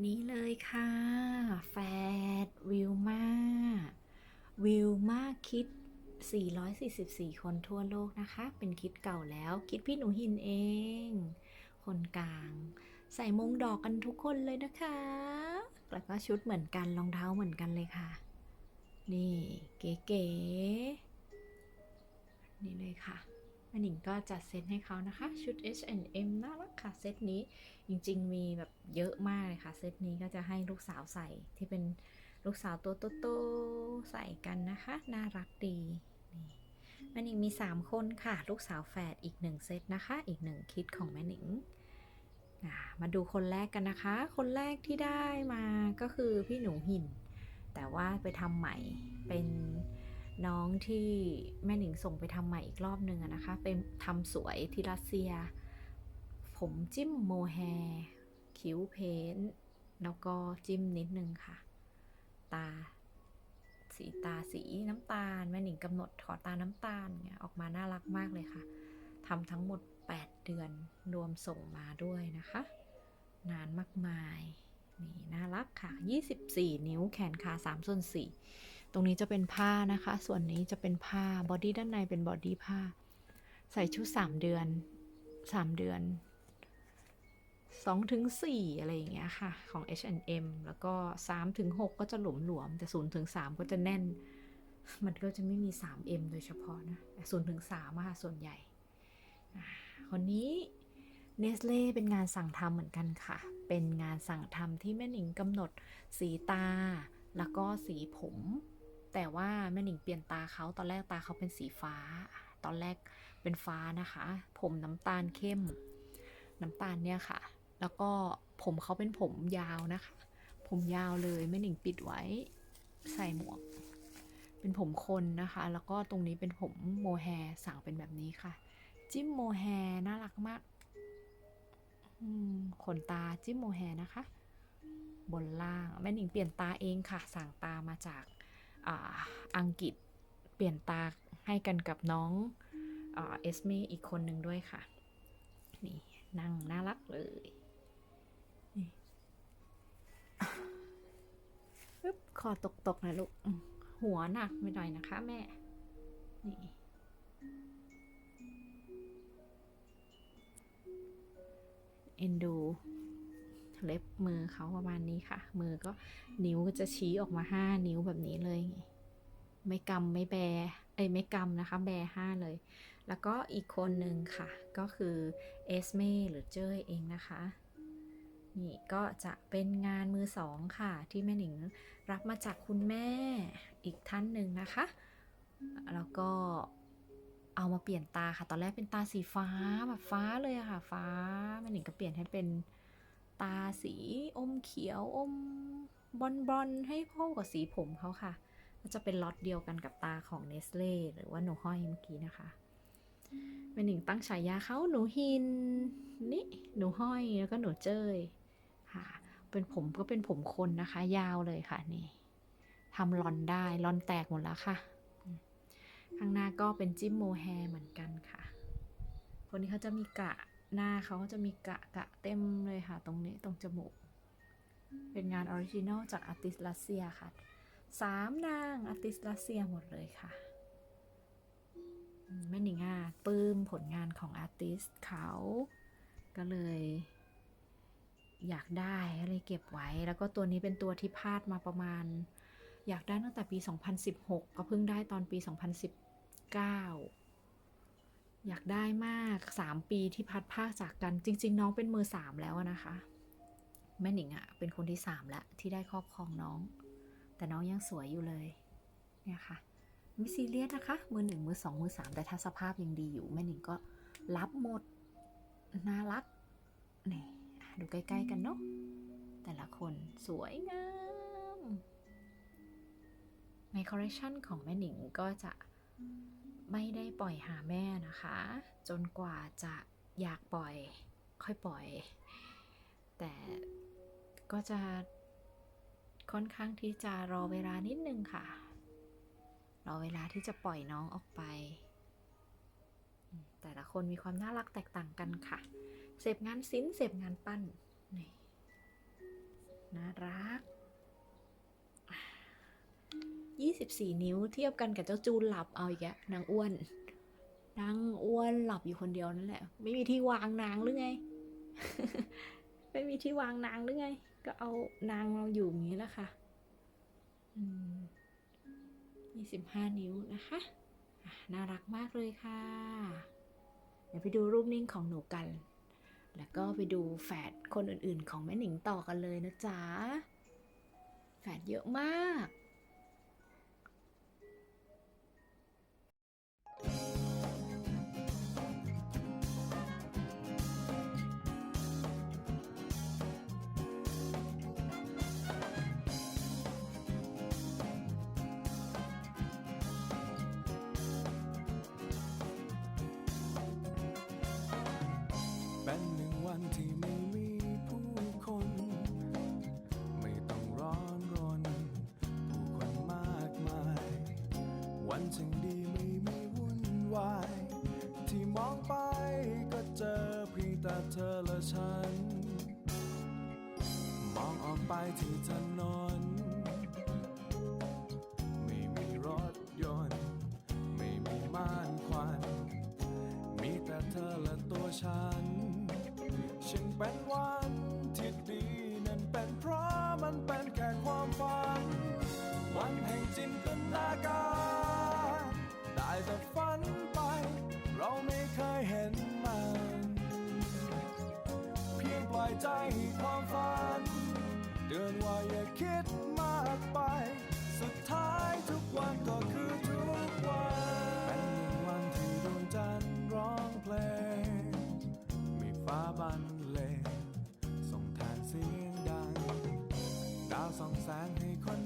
นี่เลยค่ะ แฟดวิวมาวิวมาคิด 444 คนทั่วโลกนะคะ เป็นคิดเก่าแล้ว คิดพี่หนูหินเอง คนกลาง ใส่มงดอกกันทุกคนเลยนะคะ แล้วก็ชุดเหมือนกันรองเท้าเหมือนกันเลยค่ะ นี่เก๋ๆนี่เลยค่ะ แม่หนิงก็จัดเซตให้เขานะคะ ชุด H&M น่ารักค่ะเซตนี้จริงๆ มีแบบเยอะมากเลยค่ะ เซตนี้ก็จะให้ลูกสาวใส่ที่เป็นลูกสาวตัวโตๆใส่กันนะคะ น่ารักดีนี่แม่หนิงมี 3 คนค่ะ ลูกสาวแฝดอีก 1 เซตนะคะ อีก 1 คิดของแม่หนิงมาดูคนแรกกันนะคะ คนแรกที่ได้มาก็คือพี่หนูหิน แต่ว่าไปทำใหม่เป็น น้องที่แม่หนิงส่งไปทำใหม่อีกรอบหนึ่งนะคะเป็นทำสวยที่รัสเซีย ผมจิ้มโมแฮคิ้วเพ้นแล้วก็จิ้มนิดนึงค่ะ ตา สีตาสีน้ำตาล แม่หนิงกำหนดขอตาน้ำตาลเนี่ยออกมาน่ารักมากเลยค่ะทำทั้งหมด 8 เดือนรวมส่งมาด้วยนะคะ นานมากมายนี่น่ารักค่ะ 24 นิ้วแขนขา3ส่วน4 ตรงนี้จะเป็นผ้านะคะ ส่วนนี้จะเป็นผ้าบอดี้ด้านในเป็นบอดี้ผ้า ใส่ชุด 3 เดือน 3 เดือน2ถึง4อะไรอย่างเงี้ยค่ะ ของ H&M แล้วก็3ถึง6ก็จะหลวมหลวมแต่0ถึง3ก็จะแน่น มันก็จะไม่มี 3M โดยเฉพาะนะแต่0ถึง3อะค่ะส่วนใหญ่คนนี้เนสเล่เป็นงานสั่งทำเหมือนกันค่ะ เป็นงานสั่งทำที่แม่หนิงกำหนดสีตา แล้วก็สีผม แต่ว่าแม่หนิงเปลี่ยนตาเขาตอนแรกตาเขาเป็นสีฟ้า ตอนแรกเป็นฟ้านะคะ ผมน้ำตาลเข้ม น้ำตาลเนี่ยค่ะ แล้วก็ผมเขาเป็นผมยาวนะคะ ผมยาวเลยแม่หนิงปิดไว้ ใส่หมวก เป็นผมคนนะคะ แล้วก็ตรงนี้เป็นผมโมแฮสั่งเป็นแบบนี้ค่ะ จิ้มโมแฮน่ารักมากขนตาจิ้มโมแฮนะคะ บนล่างแม่หนิงเปลี่ยนตาเองค่ะ สั่งตามาจาก อังกฤษเปลี่ยนตาให้กันกับน้องเอสเมอีกคนหนึ่งด้วยค่ะ นี่นั่งน่ารักเลยปึ๊บคอตกตกนะลูก หัวหนักไปหน่อยนะคะแม่ นี่เอ็นดู เล็บมือเขาประมาณนี้ค่ะ มือก็นิ้วก็จะชี้ออกมาห้านิ้วแบบนี้เลย ไม่กำไม่แบเอ้ยไม่กำนะคะ แบห้าเลย แล้วก็อีกคนหนึ่งค่ะ ก็คือเอสเมหรือเจ้ยเองนะคะ นี่ก็จะเป็นงานมือสองค่ะ ที่แม่หนิงรับมาจากคุณแม่อีกท่านหนึ่งนะคะ แล้วก็เอามาเปลี่ยนตาค่ะ ตอนแรกเป็นตาสีฟ้าแบบฟ้าเลยอะค่ะ ฟ้าแม่หนิงก็เปลี่ยนให้เป็น ตาสีอมเขียวอมบอลบอลๆให้เข้ากับสีผมเขาค่ะก็จะเป็นล็อตเดียวกันกับตาของเนสเล่หรือว่าหนูห้อยเมื่อกี้นะคะแม่หนิงตั้งฉายาเขาหนูหินนี่หนูห้อยแล้วก็หนูเจ้ยค่ะ เป็นผมก็เป็นผมคนนะคะ ยาวเลยค่ะนี่ทำลอนได้ลอนแตกหมดแล้วค่ะอืมข้างหน้าก็เป็นจิ้มโมแฮร์เหมือนกันค่ะ คนนี้เขาจะมีกะ หน้าเขาก็จะมีกะกะเต็มเลยค่ะ ตรงนี้ตรงจมูก เป็นงานออริจินอลจากอาร์ติสรัสเซียค่ะสามนางอาร์ติสรัสเซียหมดเลยค่ะอืมแม่หนิงอะปลื้มผลงานของอาร์ติสเขา ก็เลย อยากได้ก็เลยเก็บไว้ แล้วก็ตัวนี้เป็นตัวที่พลาดมาประมาณ อยากได้ตั้งแต่ปี 2016 ก็เพิ่งได้ตอนปี 2019 อยากได้มาก 3 ปีที่พัดภาคจากกัน จริง ๆ น้องเป็นมือ 3 แล้วนะคะ แม่หนิงอะเป็นคนที่ 3 แล้วที่ได้ครอบครองน้อง แต่น้องยังสวยอยู่เลย เนี่ยค่ะ ไม่ซีเรียสนะคะ มือหนึ่งมือสองมือสามแต่ถ้าสภาพยังดีอยู่ แม่หนิงก็รับหมด น่ารัก นี่ดูใกล้ ๆ กันเนาะ แต่ละคนสวยงาม ในคอลเลคชันของแม่หนิงก็จะ ไม่ได้ปล่อยหาแม่นะคะ จนกว่าจะอยากปล่อย ค่อยปล่อย แต่ก็จะค่อนข้างที่จะรอเวลานิดนึงค่ะ รอเวลาที่จะปล่อยน้องออกไป แต่ละคนมีความน่ารักแตกต่างกันค่ะ เสพงานศิลป์เสพงานปั้นนี่น่ารัก ยี่สิบสี่นิ้วเทียบกันกับเจ้าจูนหลับเอาอีกแล้วนางอ้วนนางอ้วนหลับอยู่คนเดียวนั่นแหละ ไม่มีที่วางนางหรือไง ไม่มีที่วางนางหรือไง ก็เอานางมาอยู่อย่างนี้แหละค่ะยี่สิบห้านิ้วนะคะน่ารักมากเลยค่ะ เดี๋ยวไปดูรูปนิ่งของหนูกัน แล้วก็ไปดูแฝดคนอื่นๆ ของแม่หนิงต่อกันเลยนะจ๊ะ แฝดเยอะมาก วันช่างดีไม่มีวุ่นวาย ที่มองไปก็เจอเพียงแต่เธอและฉัน มองออกไปที่ถน ใจความฝันเดือนว่าอย่าคิดมากไป สุดท้ายทุกวันก็คือทุกวัน เป็นหนึ่งวันที่ดวงจันทร์ร้องเพลง มีฟ้าบันเลงส่งแทนเสียงดัง ดาวส่องแสงให้คน